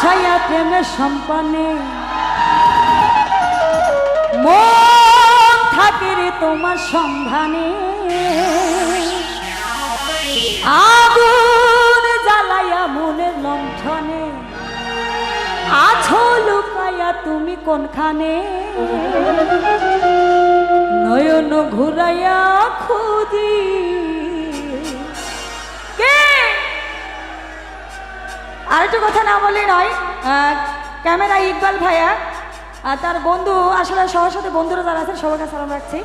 ভাসাইয়া প্রেমের সম্পানে। মন থাকে রে তোমার সন্ধানে। আগুন জ্বালাইয়া মনের লণ্ঠনে। আছো লুকাইয়া তুমি কোনখানে? নয়ন ঘুরাইয়া খুঁজি আরেকটু কথা না বললে নয়। ক্যামেরা ইকবাল ভাইয়া। আর তার বন্ধু, আসলে সবার বন্ধুরা যারা আছেন সবার কাছে সালাম রাখছি।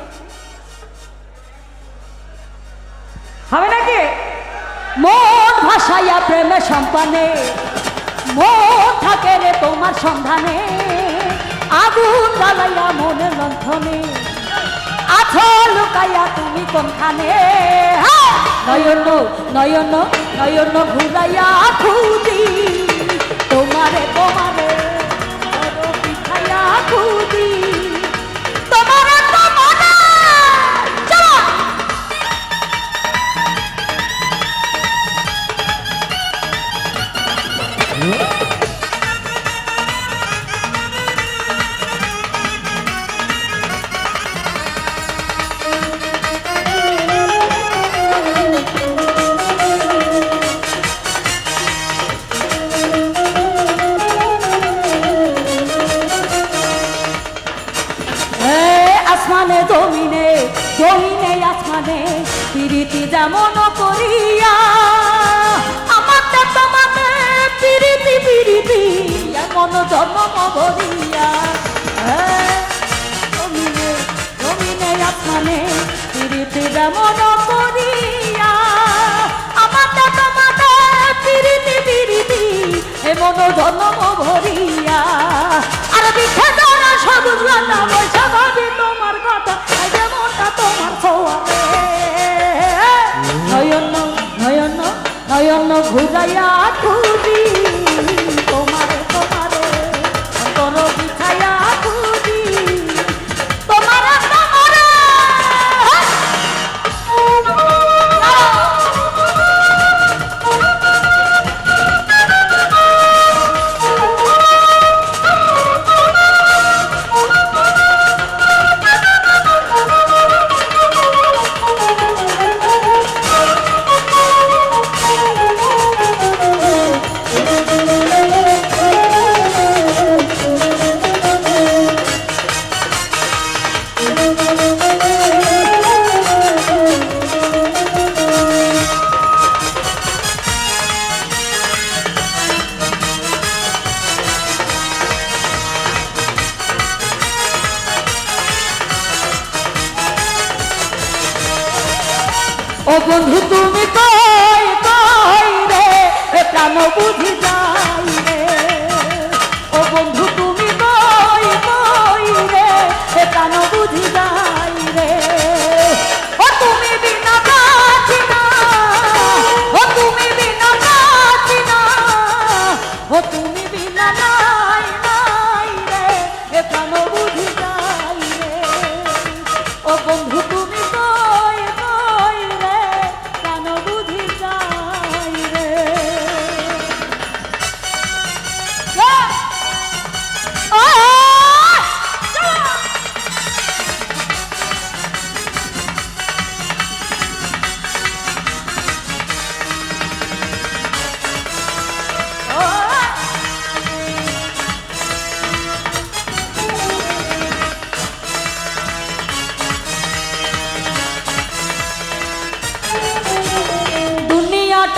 হবে নাকি? মন ভাসাইয়া প্রেমের সম্পানে মন থাকে রে তোমার সন্ধানে, আগুন জ্বালাইয়া মনের লণ্ঠনে আছো লুকাইয়া তুমি কোনখানে? হ্যাঁ! নয়ন নয়ন নয়ন ঘুরাইয়া খুঁজি। যেমন করিয়া? আমার তো তোমাকে পিরিতি পিরিতি এমন জন্ম ভরিয়া এ, জমিনে জমিনে আসমানে পিরিতি যেমন করিয়া? আমার তো তোমাকে পিরিতি পিরিতি এমন জন্ম ভরিয়া আর বিখ্যাত সবুজ তোমার কথা তোমার ছোঁয়াবে নয়ন ঘুরাইয়া খুঁজি বন্ধু তুমি কই কই রে? প্রাণ বুঝি যাই।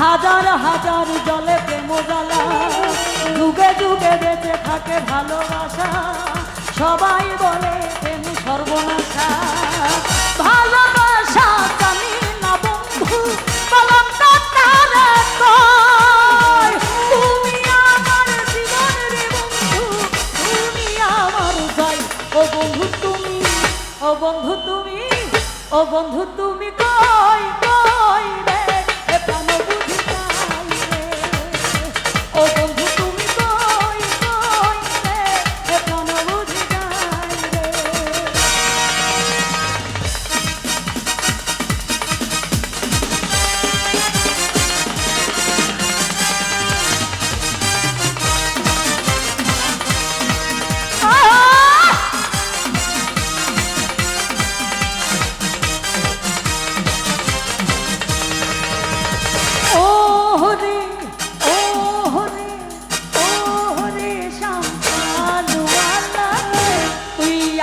হাজার হাজার জলে প্রেম জ্বালা। যুগে যুগে বেঁচে থাকে ভালোবাসা। সবাই বলে প্রেম সর্বনাশা। ভালোবাসা জানি না বন্ধু ও ও বন্ধু তুমি, ও বন্ধু তুমি কর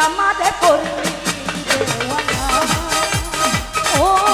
আমার করলি ও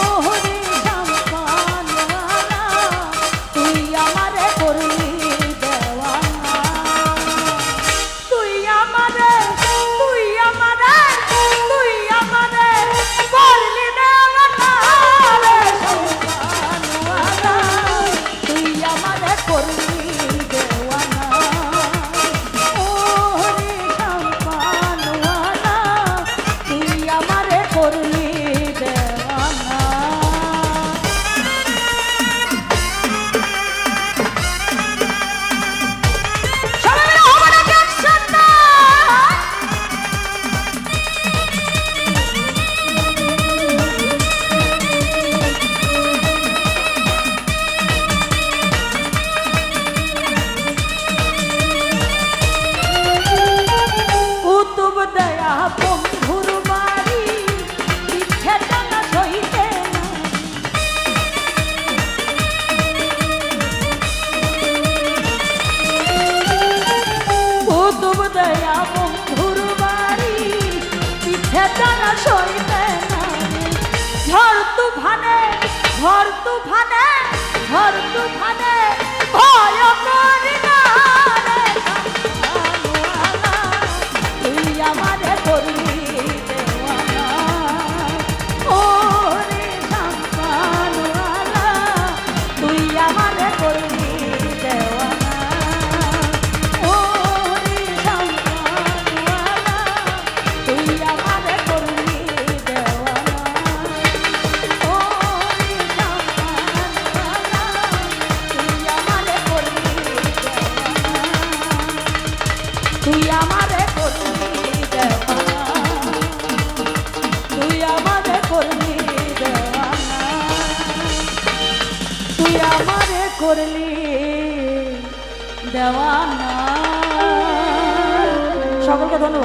ঝড় ভয় করি করলে দেওয়া সকলকে ধন্যবাদ।